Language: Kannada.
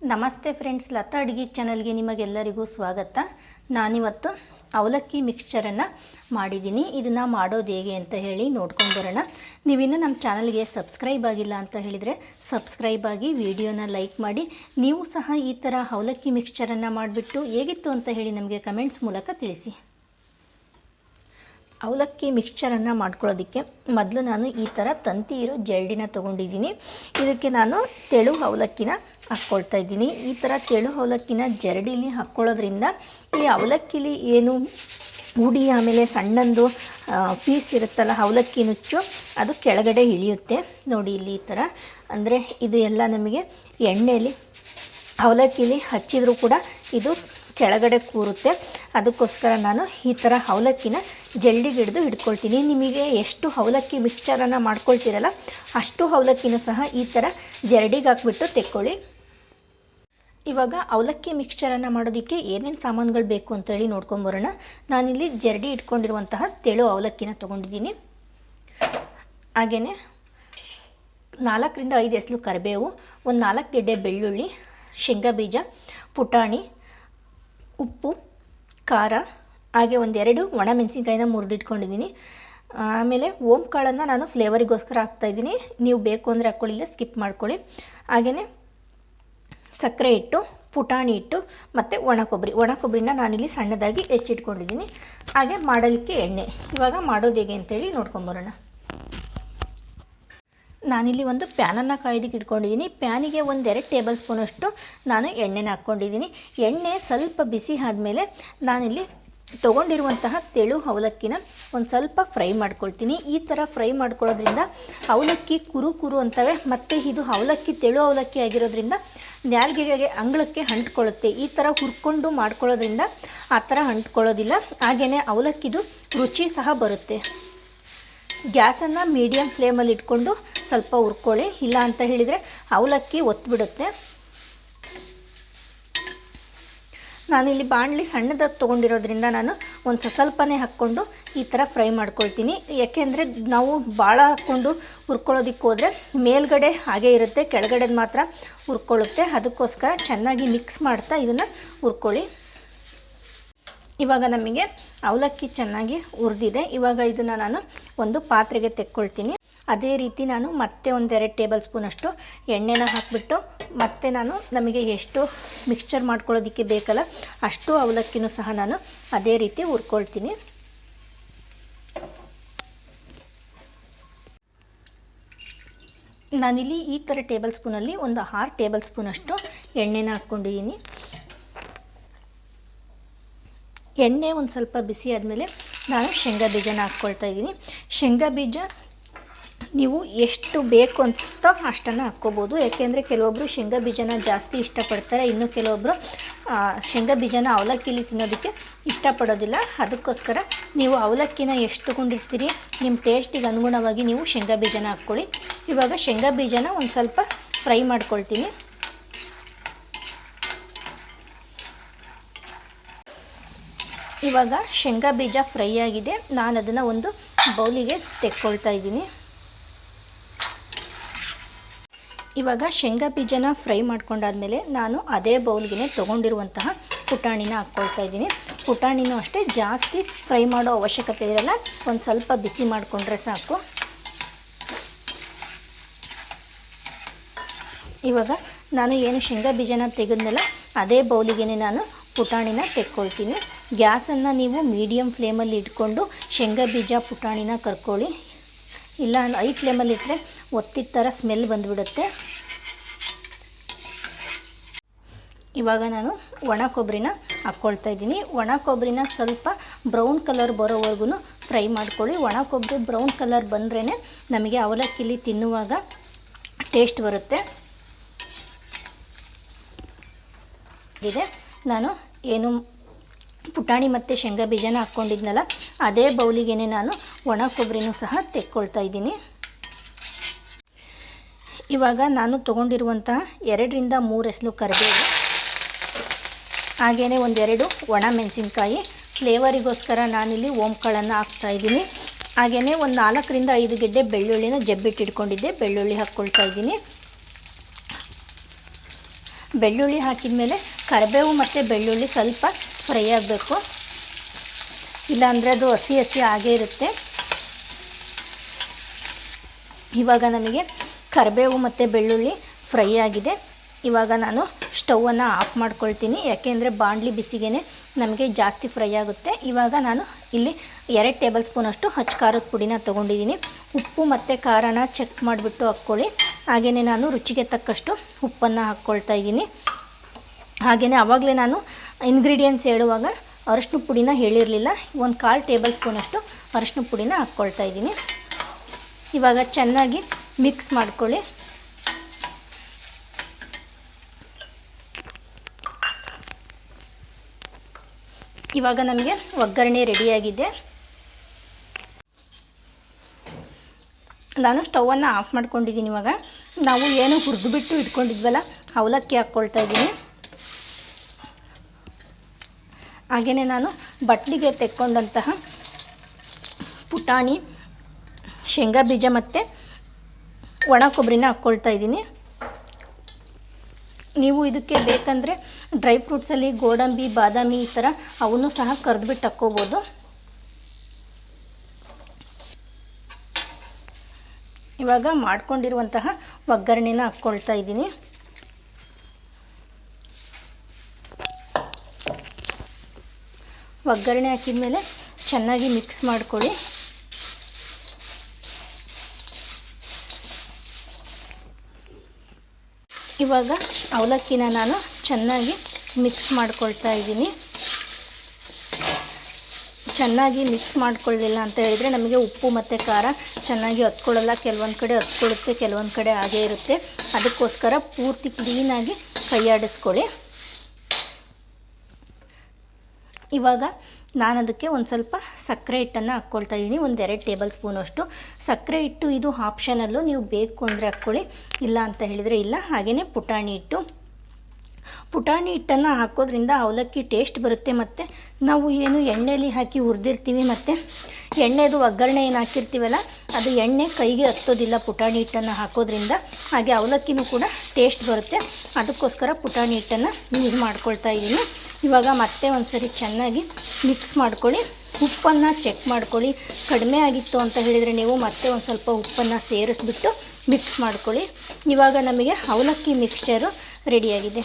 ನಮಸ್ತೆ ಫ್ರೆಂಡ್ಸ್ ಲತಾ ಅಡುಗೆ ಚಾನಲ್ಗೆ ನಿಮಗೆಲ್ಲರಿಗೂ ಸ್ವಾಗತ. ನಾನಿವತ್ತು ಅವಲಕ್ಕಿ ಮಿಕ್ಸ್ಚರನ್ನು ಮಾಡಿದ್ದೀನಿ. ಇದನ್ನು ಮಾಡೋದು ಹೇಗೆ ಅಂತ ಹೇಳಿ ನೋಡ್ಕೊಂಡು ಬರೋಣ. ನೀವಿನ್ನು ನಮ್ಮ ಚಾನಲ್ಗೆ ಸಬ್ಸ್ಕ್ರೈಬ್ ಆಗಿಲ್ಲ ಅಂತ ಹೇಳಿದರೆ ಸಬ್ಸ್ಕ್ರೈಬ್ ಆಗಿ ವಿಡಿಯೋನ ಲೈಕ್ ಮಾಡಿ. ನೀವು ಸಹ ಈ ಥರ ಅವಲಕ್ಕಿ ಮಿಕ್ಸ್ಚರನ್ನು ಮಾಡಿಬಿಟ್ಟು ಹೇಗಿತ್ತು ಅಂತ ಹೇಳಿ ನಮಗೆ ಕಮೆಂಟ್ಸ್ ಮೂಲಕ ತಿಳಿಸಿ. ಅವಲಕ್ಕಿ ಮಿಕ್ಸ್ಚರನ್ನು ಮಾಡ್ಕೊಳ್ಳೋದಕ್ಕೆ ಮೊದಲು ನಾನು ಈ ಥರ ತಂತಿ ಇರೋ ಜಲ್ಡಿನ ತೊಗೊಂಡಿದ್ದೀನಿ. ಇದಕ್ಕೆ ನಾನು ತೆಳು ಅವಲಕ್ಕಿನ ಹಾಕ್ಕೊಳ್ತಾ ಇದ್ದೀನಿ ಈ ಥರ ತೆಳು ಅವಲಕ್ಕಿನ ಜರಡಿಲಿ ಹಾಕ್ಕೊಳ್ಳೋದ್ರಿಂದ ಈ ಅವಲಕ್ಕಿಲಿ ಏನು ಹುಡಿ ಆಮೇಲೆ ಸಣ್ಣಂದು ಪೀಸ್ ಇರುತ್ತಲ್ಲ ಅವಲಕ್ಕಿ ನುಚ್ಚು, ಅದು ಕೆಳಗಡೆ ಇಳಿಯುತ್ತೆ. ನೋಡಿ ಇಲ್ಲಿ ಈ ಥರ. ಅಂದರೆ ಇದು ಎಲ್ಲ ನಮಗೆ ಎಣ್ಣೆಯಲ್ಲಿ ಅವಲಕ್ಕಿಲಿ ಹಚ್ಚಿದರೂ ಕೂಡ ಇದು ಕೆಳಗಡೆ ಕೂರುತ್ತೆ. ಅದಕ್ಕೋಸ್ಕರ ನಾನು ಈ ಥರ ಅವಲಕ್ಕಿನ ಜಲ್ಡಿಗೆ ಹಿಡಿದು ಹಿಡ್ಕೊಳ್ತೀನಿ. ನಿಮಗೆ ಎಷ್ಟು ಅವಲಕ್ಕಿ ಮಿಕ್ಸ್ಚರನ್ನು ಮಾಡ್ಕೊಳ್ತೀರಲ್ಲ ಅಷ್ಟು ಅವಲಕ್ಕಿನೂ ಸಹ ಈ ಥರ ಜರಡಿಗೆ ಹಾಕ್ಬಿಟ್ಟು ತೆಕ್ಕೊಳ್ಳಿ. ಇವಾಗ ಅವಲಕ್ಕಿ ಮಿಕ್ಸ್ಚರನ್ನು ಮಾಡೋದಕ್ಕೆ ಏನೇನು ಸಾಮಾನುಗಳು ಬೇಕು ಅಂತೇಳಿ ನೋಡ್ಕೊಂಬರೋಣ ನಾನಿಲ್ಲಿ ಜರಡಿ ಇಟ್ಕೊಂಡಿರುವಂತಹ ತೆಳು ಅವಲಕ್ಕಿನ ತೊಗೊಂಡಿದ್ದೀನಿ. ಹಾಗೆಯೇ ನಾಲ್ಕರಿಂದ ಐದು ಎಸಲು ಕರಿಬೇವು, ಒಂದು ನಾಲ್ಕು ಗೆಡ್ಡೆ ಬೆಳ್ಳುಳ್ಳಿ, ಶೇಂಗಾ ಬೀಜ, ಪುಟಾಣಿ, ಉಪ್ಪು, ಖಾರ, ಹಾಗೆ ಒಂದೆರಡು ಒಣಮೆಣಸಿನ್ಕಾಯಿನ ಮುರಿದಿಟ್ಕೊಂಡಿದ್ದೀನಿ. ಆಮೇಲೆ ಓಮ್ ಕಾಳನ್ನು ನಾನು ಫ್ಲೇವರಿಗೋಸ್ಕರ ಹಾಕ್ತಾಯಿದ್ದೀನಿ ನೀವು ಬೇಕು ಅಂದರೆ ಹಾಕ್ಕೊಳ್ಳಿಲ್ಲ ಸ್ಕಿಪ್ ಮಾಡ್ಕೊಳ್ಳಿ. ಹಾಗೆಯೇ ಸಕ್ಕರೆ ಇಟ್ಟು ಪುಟಾಣಿ ಇಟ್ಟು ಮತ್ತು ಒಣ ಕೊಬ್ಬರಿ ಒಣ ಕೊಬ್ಬರಿನ ನಾನಿಲ್ಲಿ ಸಣ್ಣದಾಗಿ ಹೆಚ್ಚಿಟ್ಕೊಂಡಿದ್ದೀನಿ. ಹಾಗೆ ಮಾಡಲಿಕ್ಕೆ ಎಣ್ಣೆ. ಇವಾಗ ಮಾಡೋದು ಹೇಗೆ ಅಂತೇಳಿ ನೋಡ್ಕೊಂಬರೋಣ ನಾನಿಲ್ಲಿ ಒಂದು ಪ್ಯಾನನ್ನು ಕಾಯ್ದಕ್ಕೆ ಇಟ್ಕೊಂಡಿದ್ದೀನಿ. ಪ್ಯಾನಿಗೆ ಒಂದೆರಡು ಟೇಬಲ್ ಸ್ಪೂನಷ್ಟು ನಾನು ಎಣ್ಣೆನ ಹಾಕ್ಕೊಂಡಿದ್ದೀನಿ. ಎಣ್ಣೆ ಸ್ವಲ್ಪ ಬಿಸಿ ಆದಮೇಲೆ ನಾನಿಲ್ಲಿ ತೊಗೊಂಡಿರುವಂತಹ ತೆಳು ಅವಲಕ್ಕಿನ ಒಂದು ಸ್ವಲ್ಪ ಫ್ರೈ ಮಾಡ್ಕೊಳ್ತೀನಿ. ಈ ಥರ ಫ್ರೈ ಮಾಡ್ಕೊಳ್ಳೋದ್ರಿಂದ ಅವಲಕ್ಕಿ ಕುರು ಕುರು ಅಂತವೆ, ಮತ್ತು ಇದು ಅವಲಕ್ಕಿ ತೆಳು ಅವಲಕ್ಕಿ ಆಗಿರೋದ್ರಿಂದ ನ್ಯಾಲ್ಗೆಗೆ ಅಂಗಳಕ್ಕೆ ಅಂಟ್ಕೊಳ್ಳುತ್ತೆ. ಈ ಥರ ಹುರ್ಕೊಂಡು ಮಾಡ್ಕೊಳ್ಳೋದ್ರಿಂದ ಆ ಥರ ಅಂಟ್ಕೊಳ್ಳೋದಿಲ್ಲ. ಹಾಗೆಯೇ ಅವಲಕ್ಕಿದು ರುಚಿ ಸಹ ಬರುತ್ತೆ. ಗ್ಯಾಸನ್ನು ಮೀಡಿಯಮ್ ಫ್ಲೇಮಲ್ಲಿ ಇಟ್ಕೊಂಡು ಸ್ವಲ್ಪ ಹುರ್ಕೊಳ್ಳಿ. ಇಲ್ಲ ಅಂತ ಹೇಳಿದರೆ ಅವಲಕ್ಕಿ ಒತ್ತಿಬಿಡುತ್ತೆ ನಾನಿಲ್ಲಿ ಬಾಣಲಿ ಸಣ್ಣದಾಗಿ ತೊಗೊಂಡಿರೋದ್ರಿಂದ ನಾನು ಒಂದು ಸ್ವಲ್ಪನೇ ಹಾಕ್ಕೊಂಡು ಈ ಥರ ಫ್ರೈ ಮಾಡ್ಕೊಳ್ತೀನಿ. ಯಾಕೆಂದರೆ ನಾವು ಭಾಳ ಹಾಕ್ಕೊಂಡು ಹುರ್ಕೊಳ್ಳೋದಕ್ಕೆ ಹೋದರೆ ಮೇಲ್ಗಡೆ ಹಾಗೆ ಇರುತ್ತೆ, ಕೆಳಗಡೆದು ಮಾತ್ರ ಹುರ್ಕೊಳ್ಳುತ್ತೆ. ಅದಕ್ಕೋಸ್ಕರ ಚೆನ್ನಾಗಿ ಮಿಕ್ಸ್ ಮಾಡ್ತಾ ಇದನ್ನು ಹುರ್ಕೊಳ್ಳಿ. ಇವಾಗ ನಮಗೆ ಅವಲಕ್ಕಿ ಚೆನ್ನಾಗಿ ಹುರಿದಿದೆ. ಇವಾಗ ಇದನ್ನು ನಾನು ಒಂದು ಪಾತ್ರೆಗೆ ತೆಕ್ಕೊಳ್ತೀನಿ. ಅದೇ ರೀತಿ ನಾನು ಮತ್ತೆ ಒಂದೆರಡು ಟೇಬಲ್ ಸ್ಪೂನಷ್ಟು ಎಣ್ಣೆನ ಹಾಕಿಬಿಟ್ಟು ಮತ್ತೆ ನಾನು ನಮಗೆ ಎಷ್ಟು ಮಿಕ್ಸ್ಚರ್ ಮಾಡ್ಕೊಳ್ಳೋದಕ್ಕೆ ಬೇಕಲ್ಲ ಅಷ್ಟು ಅವಲಕ್ಕಿನೂ ಸಹ ನಾನು ಅದೇ ರೀತಿ ಹುರ್ಕೊಳ್ತೀನಿ. ನಾನಿಲ್ಲಿ ಈ ಥರ ಟೇಬಲ್ ಸ್ಪೂನಲ್ಲಿ ಒಂದು ಆರು ಟೇಬಲ್ ಸ್ಪೂನಷ್ಟು ಎಣ್ಣೆನ ಹಾಕ್ಕೊಂಡಿದ್ದೀನಿ. ಎಣ್ಣೆ ಒಂದು ಸ್ವಲ್ಪ ಬಿಸಿ ಆದಮೇಲೆ ನಾನು ಶೇಂಗಾ ಬೀಜನ ಹಾಕ್ಕೊಳ್ತಾ ಇದ್ದೀನಿ. ಶೇಂಗಾ ಬೀಜ ನೀವು ಎಷ್ಟು ಬೇಕು ಅಂತ ಅಷ್ಟನ್ನು ಹಾಕ್ಕೋಬೋದು. ಯಾಕೆಂದರೆ ಕೆಲವೊಬ್ಬರು ಶೇಂಗಾ ಬೀಜನ ಜಾಸ್ತಿ ಇಷ್ಟಪಡ್ತಾರೆ. ಇನ್ನು ಕೆಲವೊಬ್ಬರು ಶೇಂಗಾ ಬೀಜನ ಅವಲಕ್ಕಿಲಿ ತಿನ್ನೋದಕ್ಕೆ ಇಷ್ಟಪಡೋದಿಲ್ಲ. ಅದಕ್ಕೋಸ್ಕರ ನೀವು ಅವಲಕ್ಕಿನ ಎಷ್ಟು ಕೊಂಡಿರ್ತೀರಿ ನಿಮ್ಮ ಟೇಸ್ಟಿಗೆ ಅನುಗುಣವಾಗಿ ನೀವು ಶೇಂಗಾ ಬೀಜನ ಹಾಕ್ಕೊಳ್ಳಿ. ಇವಾಗ ಶೇಂಗಾ ಬೀಜನ ಒಂದು ಸ್ವಲ್ಪ ಫ್ರೈ ಮಾಡ್ಕೊಳ್ತೀನಿ. ಇವಾಗ ಶೇಂಗಾ ಬೀಜ ಫ್ರೈ ಆಗಿದೆ. ನಾನು ಅದನ್ನು ಒಂದು ಬೌಲಿಗೆ ತೆಕ್ಕೊಳ್ತಾ ಇದ್ದೀನಿ. ಇವಾಗ ಶೇಂಗಾ ಬೀಜನ ಫ್ರೈ ಮಾಡ್ಕೊಂಡಾದ್ಮೇಲೆ ನಾನು ಅದೇ ಬೌಲ್ಗೆ ತೊಗೊಂಡಿರುವಂತಹ ಪುಟಾಣಿನ ಹಾಕ್ಕೊಳ್ತಾ ಇದ್ದೀನಿ. ಪುಟಾಣಿನೂ ಅಷ್ಟೇ ಜಾಸ್ತಿ ಫ್ರೈ ಮಾಡೋ ಅವಶ್ಯಕತೆ ಇರಲ್ಲ. ಒಂದು ಸ್ವಲ್ಪ ಬಿಸಿ ಮಾಡಿಕೊಂಡ್ರೆ ಸಾಕು. ಇವಾಗ ನಾನು ಏನು ಶೇಂಗಾ ಬೀಜನ ತೆಗೆದ್ನಲ್ಲ ಅದೇ ಬೌಲಿಗೆ ನಾನು ಪುಟಾಣಿನ ತೆಕ್ಕೊಳ್ತೀನಿ. ಗ್ಯಾಸನ್ನು ನೀವು ಮೀಡಿಯಮ್ ಫ್ಲೇಮಲ್ಲಿ ಇಟ್ಕೊಂಡು ಶೇಂಗಾ ಬೀಜ, ಪುಟಾಣಿನ ಕರ್ಕೊಳ್ಳಿ. ಇಲ್ಲ ಐ ಫ್ಲೇಮಲ್ಲಿ ಇಟ್ಟರೆ ಒತ್ತಿದ ಥರ ಸ್ಮೆಲ್ ಬಂದುಬಿಡುತ್ತೆ. ಇವಾಗ ನಾನು ಒಣ ಕೊಬ್ಬರಿನ ಹಾಕ್ಕೊಳ್ತಾ ಇದ್ದೀನಿ. ಒಣ ಕೊಬ್ಬರಿನ ಸ್ವಲ್ಪ ಬ್ರೌನ್ ಕಲರ್ ಬರೋವರೆಗೂ ಫ್ರೈ ಮಾಡ್ಕೊಳ್ಳಿ. ಒಣ ಕೊಬ್ಬರಿ ಬ್ರೌನ್ ಕಲರ್ ಬಂದ್ರೇ ನಮಗೆ ಅವಲಕ್ಕಿಲಿ ತಿನ್ನುವಾಗ ಟೇಸ್ಟ್ ಬರುತ್ತೆ. ಇದೆ. ನಾನು ಏನು ಪುಟಾಣಿ ಮತ್ತು ಶೇಂಗಾ ಬೀಜನ ಹಾಕ್ಕೊಂಡಿದ್ನಲ್ಲ ಅದೇ ಬೌಲಿಗೆ ನಾನು ಒಣ ಕೊಬ್ಬರಿನೂ ಸಹ ತೆಕ್ಕೊಳ್ತಾ ಇದ್ದೀನಿ. ಇವಾಗ ನಾನು ತೊಗೊಂಡಿರುವಂತಹ ಎರಡರಿಂದ ಮೂರು ಎಸಲು ಕರಿಬೇವು ಹಾಗೆಯೇ ಒಂದೆರಡು ಒಣ ಮೆಣಸಿನ್ಕಾಯಿ. ಫ್ಲೇವರಿಗೋಸ್ಕರ ನಾನಿಲ್ಲಿ ಓಂಕಾಳನ್ನು ಹಾಕ್ತಾಯಿದ್ದೀನಿ ಹಾಗೆಯೇ ಒಂದು ನಾಲ್ಕರಿಂದ ಐದು ಗೆಡ್ಡೆ ಬೆಳ್ಳುಳ್ಳಿನ ಜಬ್ಬಿಟ್ಟಿಟ್ಕೊಂಡಿದ್ದೆ, ಬೆಳ್ಳುಳ್ಳಿ ಹಾಕ್ಕೊಳ್ತಾ ಇದ್ದೀನಿ. ಬೆಳ್ಳುಳ್ಳಿ ಹಾಕಿದ ಮೇಲೆ ಕರಿಬೇವು ಮತ್ತು ಬೆಳ್ಳುಳ್ಳಿ ಸ್ವಲ್ಪ ಫ್ರೈ ಆಗಬೇಕು. ಇಲ್ಲಾಂದರೆ ಅದು ಹಸಿ ಹಸಿ ಆಗೇ ಇರುತ್ತೆ. ಇವಾಗ ನಮಗೆ ಕರಿಬೇವು ಮತ್ತು ಬೆಳ್ಳುಳ್ಳಿ ಫ್ರೈ ಆಗಿದೆ. ಇವಾಗ ನಾನು ಸ್ಟವನ್ನು ಆಫ್ ಮಾಡ್ಕೊಳ್ತೀನಿ. ಯಾಕೆಂದರೆ ಬಾಂಡ್ಲಿ ಬಿಸಿಗೆನೆ ನಮಗೆ ಜಾಸ್ತಿ ಫ್ರೈ ಆಗುತ್ತೆ. ಇವಾಗ ನಾನು ಇಲ್ಲಿ ಎರಡು ಟೇಬಲ್ ಸ್ಪೂನಷ್ಟು ಹಚ್ಚು ಖಾರದ ಪುಡಿನ ತೊಗೊಂಡಿದ್ದೀನಿ. ಉಪ್ಪು ಮತ್ತು ಖಾರನ ಚೆಕ್ ಮಾಡಿಬಿಟ್ಟು ಹಾಕ್ಕೊಳ್ಳಿ. ಹಾಗೆಯೇ ನಾನು ರುಚಿಗೆ ತಕ್ಕಷ್ಟು ಉಪ್ಪನ್ನು ಹಾಕ್ಕೊಳ್ತಾ ಇದ್ದೀನಿ. ಹಾಗೆಯೇ ಆವಾಗಲೇ ನಾನು ಇಂಗ್ರೀಡಿಯೆಂಟ್ಸ್ ಹೇಳುವಾಗ ಅರಶಿನ ಪುಡಿನ ಹೇಳಿರಲಿಲ್ಲ. ಒಂದು ಕಾಲು ಟೇಬಲ್ ಸ್ಪೂನಷ್ಟು ಅರಶಿನ ಪುಡಿನ ಹಾಕ್ಕೊಳ್ತಾ ಇದ್ದೀನಿ. ಇವಾಗ ಚೆನ್ನಾಗಿ ಮಿಕ್ಸ್ ಮಾಡ್ಕೊಳ್ಳಿ. ಇವಾಗ ನಮಗೆ ಒಗ್ಗರಣೆ ರೆಡಿಯಾಗಿದೆ ನಾನು ಸ್ಟವನ್ನು ಆಫ್ ಮಾಡ್ಕೊಂಡಿದ್ದೀನಿ ಇವಾಗ. ನಾವು ಏನು ಹುರಿದುಬಿಟ್ಟು ಇಟ್ಕೊಂಡಿದ್ವಲ್ಲ, ಅವಲಕ್ಕಿ ಹಾಕ್ಕೊಳ್ತಾ ಇದ್ದೀನಿ. ಹಾಗೆಯೇ ನಾನು ಬಟ್ಲಿಗೆ ತೆಕ್ಕೊಂಡಂತಹ ಪುಟಾಣಿ, ಶೇಂಗಾ ಬೀಜ ಮತ್ತು ಒಣ ಕೊಬ್ಬರಿನ ಹಾಕ್ಕೊಳ್ತಾ ಇದ್ದೀನಿ. ನೀವು ಇದಕ್ಕೆ ಬೇಕಂದರೆ ಡ್ರೈ ಫ್ರೂಟ್ಸಲ್ಲಿ ಗೋಡಂಬಿ, ಬಾದಾಮಿ ಈ ಥರ ಅವನ್ನೂ ಸಹ ಕರೆದ್ಬಿಟ್ಟು ಹಾಕ್ಕೋಬೋದು. ಇವಾಗ ಮಾಡ್ಕೊಂಡಿರುವಂತಹ ಒಗ್ಗರಣೆನ ಹಾಕ್ಕೊಳ್ತಾ ಇದ್ದೀನಿ. ಒಗ್ಗರಣೆ ಹಾಕಿದ ಮೇಲೆ ಚೆನ್ನಾಗಿ ಮಿಕ್ಸ್ ಮಾಡ್ಕೊಳ್ಳಿ. ಇವಾಗ ಅವಲಕ್ಕಿನ ನಾನು ಚೆನ್ನಾಗಿ ಮಿಕ್ಸ್ ಮಾಡ್ಕೊಳ್ತಾ ಇದ್ದೀನಿ. ಚೆನ್ನಾಗಿ ಮಿಕ್ಸ್ ಮಾಡ್ಕೊಳ್ಳಿಲ್ಲ ಅಂತ ಹೇಳಿದರೆ ನಮಗೆ ಉಪ್ಪು ಮತ್ತು ಖಾರ ಚೆನ್ನಾಗಿ ಹತ್ಕೊಳ್ಳಲ್ಲ. ಕೆಲವೊಂದು ಕಡೆ ಹತ್ಕೊಳ್ಳುತ್ತೆ, ಕೆಲವೊಂದು ಕಡೆ ಹಾಗೇ ಇರುತ್ತೆ. ಅದಕ್ಕೋಸ್ಕರ ಪೂರ್ತಿ ಕ್ಲೀನಾಗಿ ಕೈಯಾಡಿಸ್ಕೊಳ್ಳಿ ಇವಾಗ ನಾನು ಅದಕ್ಕೆ ಒಂದು ಸ್ವಲ್ಪ ಸಕ್ಕರೆ ಹಿಟ್ಟನ್ನು ಹಾಕ್ಕೊಳ್ತಾ ಇದ್ದೀನಿ ಒಂದು ಎರಡು ಟೇಬಲ್ ಸ್ಪೂನಷ್ಟು ಸಕ್ಕರೆ ಹಿಟ್ಟು ಇದು ಆಪ್ಷನಲ್ಲು ನೀವು ಬೇಕು ಅಂದರೆ ಹಾಕ್ಕೊಳ್ಳಿ. ಇಲ್ಲ ಅಂತ ಹೇಳಿದರೆ ಇಲ್ಲ. ಹಾಗೆಯೇ ಪುಟಾಣಿ ಹಿಟ್ಟು. ಪುಟಾಣಿ ಹಿಟ್ಟನ್ನು ಹಾಕೋದ್ರಿಂದ ಅವಲಕ್ಕಿ ಟೇಸ್ಟ್ ಬರುತ್ತೆ ಮತ್ತು ನಾವು ಏನು ಎಣ್ಣೆಲಿ ಹಾಕಿ ಹುರಿದಿರ್ತೀವಿ ಮತ್ತು ಎಣ್ಣೆದು ಒಗ್ಗರಣೆ ಏನು ಹಾಕಿರ್ತೀವಲ್ಲ, ಅದು ಎಣ್ಣೆ ಕೈಗೆ ಹತ್ತೋದಿಲ್ಲ ಪುಟಾಣಿ ಹಿಟ್ಟನ್ನು ಹಾಕೋದ್ರಿಂದ, ಹಾಗೆ ಅವಲಕ್ಕಿನೂ ಕೂಡ ಟೇಸ್ಟ್ ಬರುತ್ತೆ. ಅದಕ್ಕೋಸ್ಕರ ಪುಟಾಣಿ ಹಿಟ್ಟನ್ನು ಯೂಸ್ ಮಾಡ್ಕೊಳ್ತಾ ಇದ್ದೀನಿ. ಇವಾಗ ಮತ್ತೆ ಒಂದು ಸರಿ ಚೆನ್ನಾಗಿ ಮಿಕ್ಸ್ ಮಾಡ್ಕೊಳ್ಳಿ. ಉಪ್ಪನ್ನು ಚೆಕ್ ಮಾಡ್ಕೊಳ್ಳಿ. ಕಡಿಮೆ ಆಗಿತ್ತು ಅಂತ ಹೇಳಿದರೆ ನೀವು ಮತ್ತೆ ಒಂದು ಸ್ವಲ್ಪ ಉಪ್ಪನ್ನು ಸೇರಿಸ್ಬಿಟ್ಟು ಮಿಕ್ಸ್ ಮಾಡ್ಕೊಳ್ಳಿ. ಇವಾಗ ನಮಗೆ ಅವಲಕ್ಕಿ ಮಿಕ್ಸ್ಚರು ರೆಡಿಯಾಗಿದೆ